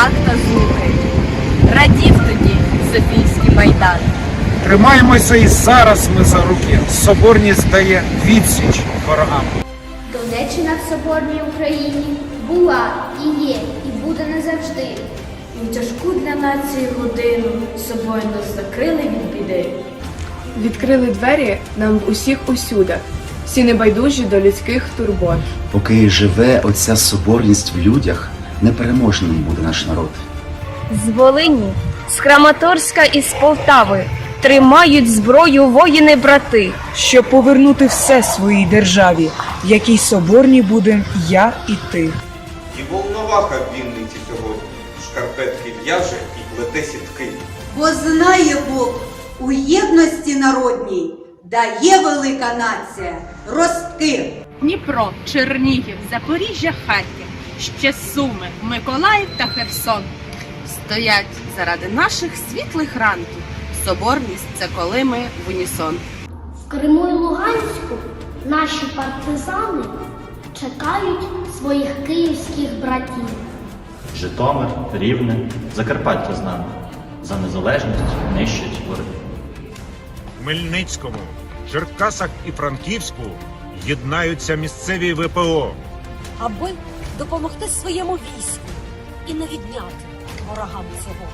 акта злуки. Радів тоді Софійський майдан. Тримаємося і зараз ми за руки. Соборність дає відсіч ворогам. Донеччина в Соборній Україні була і є, і буде назавжди. І в тяжку для нації годину собою нас закрили від біди. Відкрили двері нам в усіх усюдах, всі небайдужі до людських турбот. Поки живе оця соборність в людях непереможним буде наш народ. З Волині, з Краматорська і з Полтави тримають зброю воїни-брати. щоб повернути все своїй державі, в якій соборні будем я і ти. І волноваха в Вінниці сьогодні шкарпетки в'яже і плете сітки. Бо знає Бог, у єдності народній дає велика нація ростки. Дніпро, Чернігів, Запоріжжя, Харків, ще Суми, Миколаїв та Херсон. Стоять заради наших світлих ранків. Соборність це коли ми в унісон. В Криму і Луганську наші партизани чекають своїх київських братів. Житомир, Рівне, Закарпаття з нами. За незалежність нищать вороги. Хмельницькому, Черкасах і Франківську єднаються місцеві ВПО. Аби допомогти своєму війську і не відняти ворогам цього.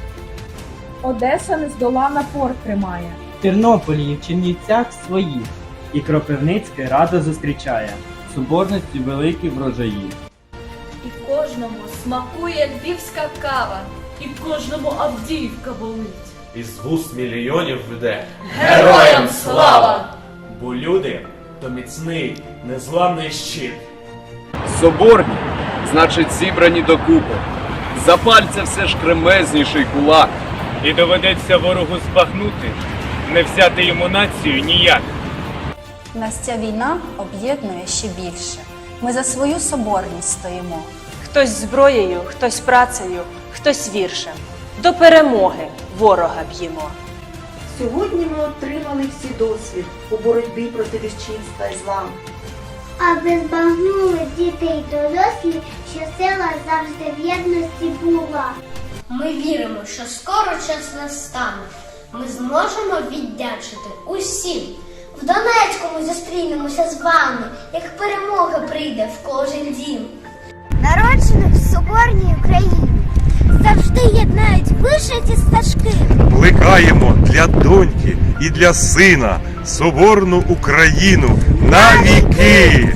Одеса нездолана пор тримає. В Тернополі і в Чернівцях свої, і Кропивницьке радо зустрічає. Соборності великі врожаї. І кожному смакує львівська кава, і кожному Авдіївка болить. Із вуст мільйонів веде. Героям слава! Бо люди то міцний, незламний щит. Соборні, значить, зібрані докупи. За пальця все ж кремезніший кулак. І доведеться ворогу збагнути, не взяти йому націю ніяк. Нас ця війна об'єднує ще більше. Ми за свою соборність стоїмо. Хтось зброєю, хтось працею, хтось віршем. До перемоги ворога б'ємо. Сьогодні ми отримали всі досвід у боротьбі проти віщинства і зла. Аби збагнули діти й дорослі, що сила завжди в єдності була. Ми віримо, що скоро час настане. Ми зможемо віддячити усім. В Донецькому зустрінемося з вами, як перемога прийде в кожен дім. Народжених в Соборній Україні завжди єднають вишиті. Плекаємо для доньки і для сина соборну Україну на віки.